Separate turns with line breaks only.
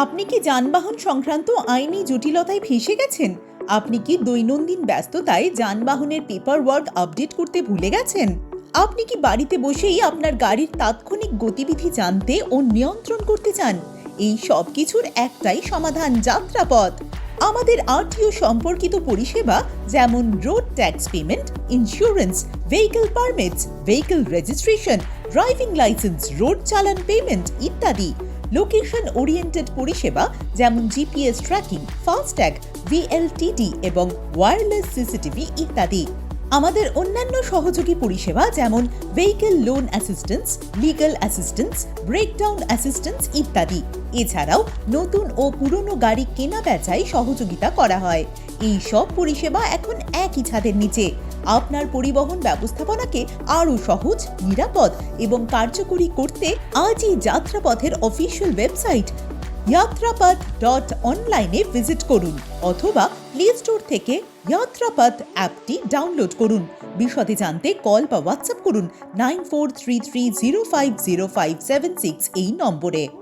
আপনি কি যানবাহন সংক্রান্ত আইনি জটিলতায় ফেসে গেছেন? আপনি কি দৈনন্দিন ব্যস্ততায় যানবাহনের পেপার ওয়ার্ক আপডেট করতে ভুলে গেছেন? আপনি কি বাড়িতে বসেই আপনার গাড়ির তাৎক্ষণিক গতিবিধি জানতে ও নিয়ন্ত্রণ করতে চান? এই সব কিছুর একটাই সমাধান যাত্রাপথ। আমাদের আরটিও সম্পর্কিত পরিষেবা যেমন road tax payment insurance vehicle permits vehicle registration driving licence road challan payment ইত্যাদি। লোকেশন ওরিয়েন্টেড পরিষেবা যেমন জিপিএস ট্র্যাকিং ফাস্ট্যাগ ভিএলটিডি এবং ওয়্যারলেস সিসিটিভি ইত্যাদি। আমাদের অন্যান্য সহযোগী পরিষেবা যেমন vehicle loan assistance legal assistance breakdown assistance ইত্যাদি। এছাড়াও নতুন ও পুরনো গাড়ি কেনা বেচায় সহযোগিতা করা হয়। এই সব পরিষেবা এখন একই ছাদের নিচে। আপনার পরিবহন ব্যবস্থাপনাকে আরও সহজ, নিরাপদ এবং কার্যকরী করতে আজই যাত্রাপথের অফিসিয়াল ওয়েবসাইট যাত্রাপথ ডট অনলাইনে ভিজিট করুন অথবা প্লে স্টোর থেকে যাত্রাপথ অ্যাপটি ডাউনলোড করুন। বিশদে জানতে কল বা হোয়াটসঅ্যাপ করুন nine four three three zero five zero five seven six এই নম্বরে।